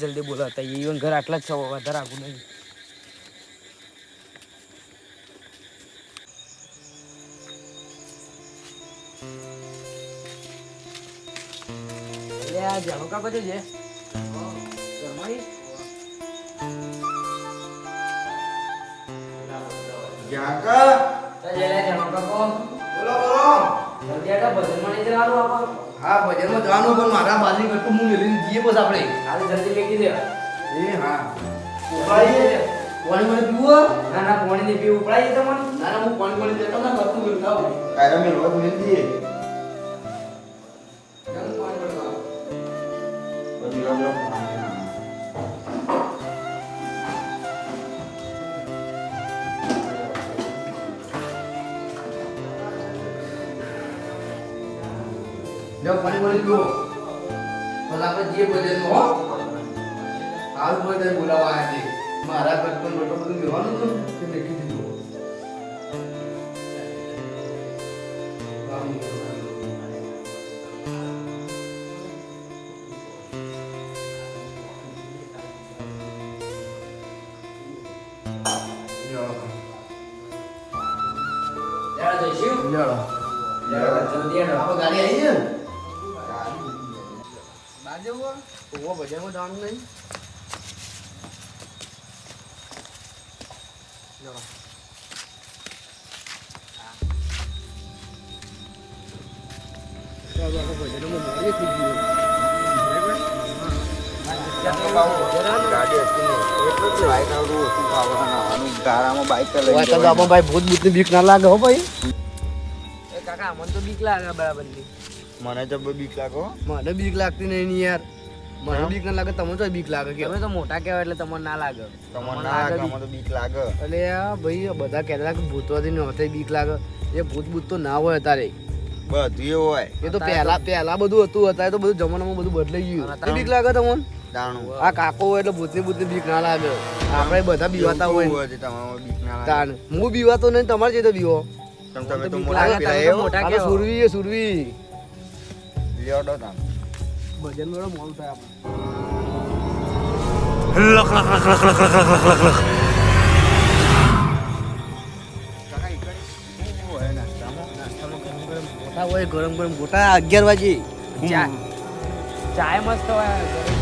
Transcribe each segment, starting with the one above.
જલ્દી બોલાતા ઈવન ઘર આટલા જ છો વધારે આગું નહીં. એટલે આ જાણો કા બધું છે? કા બોલો. બોલો જલ્દી ભજનમાં નહીં જવાનું આપણ. હા ભજનમાં જવાનું પણ મારા બાજરી કરતું હું મેળવીને જઈએ બસ આપણે. આજે જલ્દી મેકી દે. એ હા. ઉપાડીએ. પાણી મને પીવો ના ના પાણી ની પીવું. ઉપડાઈ તમને. ના ના હું પાણી પાણી દેતો ના કરતું બોલતા કાયરા મેં રોજ મેલી દીએ લ્યો પાણી મળી જુઓ. પણ આપણે જે બજેટમાં હો. સારું હોય ત્યારે બોલાવવા આવ્યા છે. મારા કરતાં મોટો બધું મેવાનું હતું તે. મેકી દીધું જઈશું ગાડી આવી છે ના જવો હોવો બજારમાં જવાનું નહીં? ભાઈ ભૂત ભૂતની બીક ના લાગે હો ભાઈ. કાકા મને તો બીક લાગે બરાબર મને તો બીક લાગો મને બીક લાગતી નહીં યાર. મને બીક ના લાગે તમને તો બીક લાગે કે તો મોટા કહેવાય એટલે તમને ના લાગે. તમને ના લાગે મને તો બીક લાગે. એટલે આ ભાઈ બધા કહેતા કે ભૂતોથી ને હોતે બીક લાગે. એ ભૂત ભૂત તો ના હોય તારે બધું હોય. એ તો પહેલા પહેલા બધું હતું અત્યારે તો બધું જમાનામાં બધું બદલાઈ ગયું. બીક લાગે તમને? દાણું આ કાકો હોય એટલે ભૂતની ભૂતની બીક ના લાગે. આપણે બધા બીવાતા હોય. છે તમારે બીક ના લાગે. તાન હું બીવાતો નહીં તમારે જે તો બીવો તમ તમે તો મોટા કેવો? સુરવી એ સુરવી. લ્યોડો ભજન થાય આપણે. લખ ઈ કરી શું લખ નાસ્તામાં? નાસ્તામાં ગરમ ગરમ મોટા હોય ગરમ ગરમ મોટા અગિયાર વાગે. ચા. ચાય મસ્ત હોય.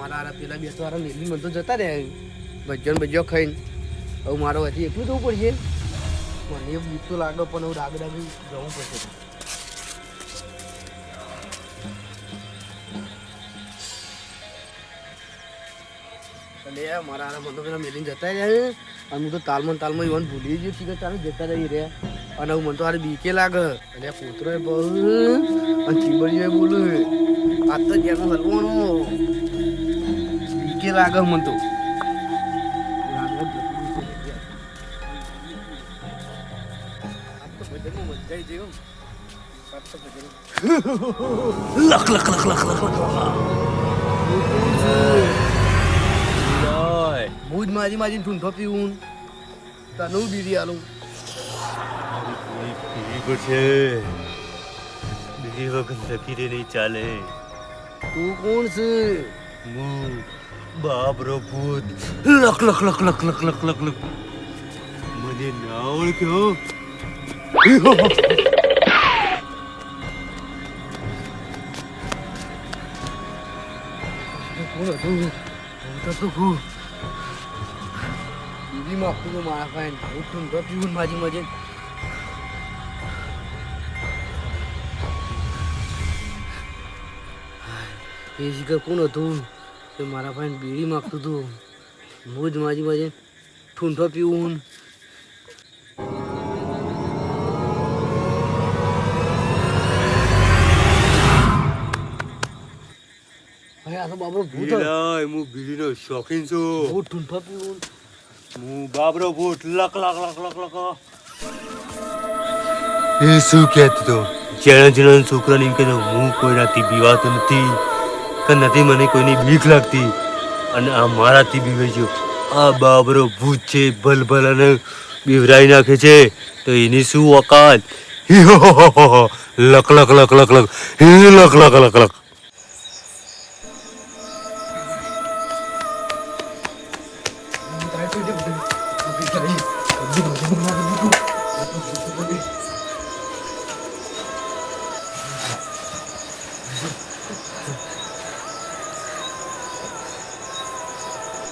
મારા હારા પેલા બે તો હારા મેલી મને તો જતા રહે ભજન ભજ્યો ખાઈને. હવે મારો હજી એકલું જવું પડશે? મને એ બીક તો લાગે, પણ હું ડાગ ડાગી જવું પડશે. એટલે મારા હારા તો પેલા મેલીને જતા રહ્યા અને હું તો તાલમાં ને તાલમાં ઈવન ભૂલી ગયો છું કે ચાલો જતા રહી રહ્યા. અને હું મને તો હારે બીકે લાગે. અને કૂતરો બહુ અને ચીબડીઓ બોલું આ તો જેનું હલવાનું કે લાગે મને તો લખ લખ લખ લખ લખ. હું જ મારી મારી ઠૂંઠો પીવું. તનુ બીરી આલું. છે. બીજી વખત લખી દે નહીં ચાલે. તું કોણ છે? હું બાબરો ભૂત લખ લખ લખ લખ લખ લખ લખ લખ મને ના ઓળખ્યો કોણ હતું હું તો તું હું બીજી માં આપતું તો મારા પાસે હું ઠૂંઠો પીવું મારી મજે એ શિખર કોણ હતું કે મારા ભાઈ બીડી માગતું હતું. હું જ માજી માજે ઠૂંઠો પીવું. ભાઈ આ તો બાબરો ભૂત હું બીડીનો શોખીન છું. હું ઠૂંઠો પીવું. હું બાબરો ભૂત. લક લક લક લક લક. એ શું કહેતો તો જેણા જેણા છોકરાને એમ કહેતો હું કોઈનાથી બીવાતો નથી. કે નથી મને કોઈની બીક લાગતી. અને આ મારાથી બીવે છે. આ બાબરો ભૂત છે ભલ ભલ અને બીવરાઈ નાખે છે. તો એની શું ઓકાત લક લક લક લક લક. લક લક લક લક.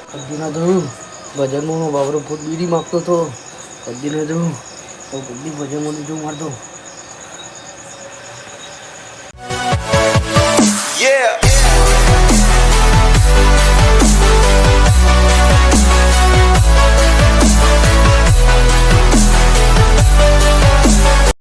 કદી ના જોયું ભજનમાં બાબરો ફૂટ બીડી માગતો હતો. અર્જુને જોયું. તો બધી ભજનમાં જો મારતો.